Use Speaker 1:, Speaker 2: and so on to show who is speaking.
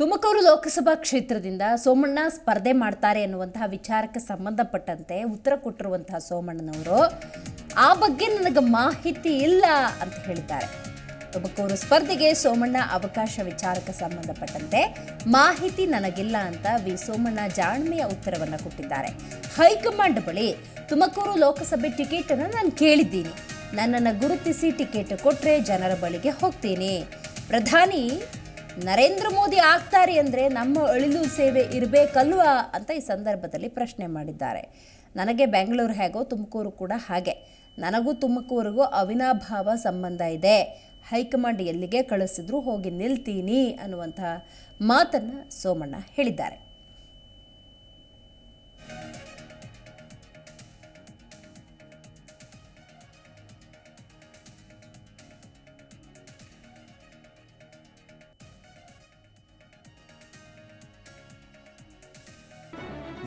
Speaker 1: ತುಮಕೂರು ಲೋಕಸಭಾ ಕ್ಷೇತ್ರದಿಂದ ಸೋಮಣ್ಣ ಸ್ಪರ್ಧೆ ಮಾಡ್ತಾರೆ ಎನ್ನುವಂತಹ ವಿಚಾರಕ್ಕೆ ಸಂಬಂಧಪಟ್ಟಂತೆ ಉತ್ತರ ಕೊಟ್ಟಿರುವಂತಹ ಸೋಮಣ್ಣನವರು, ಆ ಬಗ್ಗೆ ನನಗೆ ಮಾಹಿತಿ ಇಲ್ಲ ಅಂತ ಹೇಳಿದ್ದಾರೆ. ತುಮಕೂರು ಸ್ಪರ್ಧೆಗೆ ಸೋಮಣ್ಣ ಅವಕಾಶ ವಿಚಾರಕ್ಕೆ ಸಂಬಂಧಪಟ್ಟಂತೆ ಮಾಹಿತಿ ನನಗಿಲ್ಲ ಅಂತ ವಿ ಸೋಮಣ್ಣ ಜಾಣ್ಮೆಯ ಉತ್ತರವನ್ನು ಕೊಟ್ಟಿದ್ದಾರೆ. ಹೈಕಮಾಂಡ್ ಬಳಿ ತುಮಕೂರು ಲೋಕಸಭೆ ಟಿಕೆಟ್ ಅನ್ನು ನಾನು ಕೇಳಿದ್ದೀನಿ. ನನ್ನನ್ನು ಗುರುತಿಸಿ ಟಿಕೆಟ್ ಕೊಟ್ಟರೆ ಜನರ ಬಳಿಗೆ ಹೋಗ್ತೀನಿ. ಪ್ರಧಾನಿ ನರೇಂದ್ರ ಮೋದಿ ಆಗ್ತಾರೆ ಅಂದರೆ ನಮ್ಮ ಅಳಿಲು ಸೇವೆ ಇರಬೇಕಲ್ವಾ ಅಂತ ಈ ಸಂದರ್ಭದಲ್ಲಿ ಪ್ರಶ್ನೆ ಮಾಡಿದ್ದಾರೆ. ನನಗೆ ಬೆಂಗಳೂರು ಹೇಗೋ ತುಮಕೂರು ಕೂಡ ಹಾಗೆ. ನನಗೂ ತುಮಕೂರಿಗೂ ಅವಿನಾಭಾವ ಸಂಬಂಧ ಇದೆ. ಹೈಕಮಾಂಡ್ ಎಲ್ಲಿಗೆ ಕಳಿಸಿದ್ರು ಹೋಗಿ ನಿಲ್ತೀನಿ ಅನ್ನುವಂತಹ ಮಾತನ್ನು ಸೋಮಣ್ಣ ಹೇಳಿದ್ದಾರೆ.